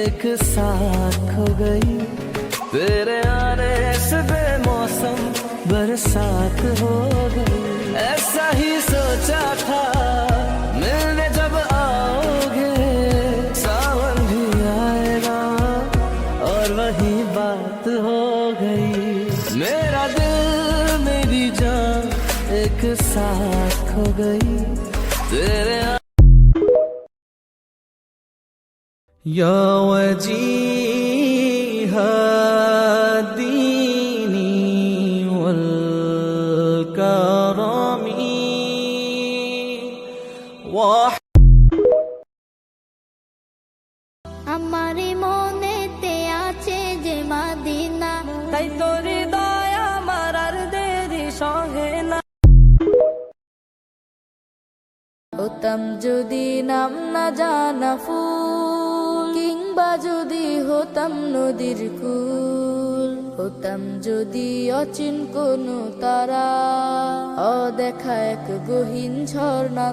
एक साथ खो गई। तेरे आने से बेमौसम बरसात हो गई। ऐसा ही सोचा था, मिलने जब आओगे, सावन भी आएगा और वही बात हो गई। मेरा दिल, मेरी जान एक साथ खो गई। तेरे يا وجيه الدين والكرم وح আমারই মনেতে আছে যে মাদিনা তাই তোর দয়া আমার আর দেরি সহে না হতাম যদি নাম না জানা ফুল কিংবা যদি হতাম নদীর কুল হতাম যদি অচিন কোন তারা অদেখা এক গহীন ঝর্ণা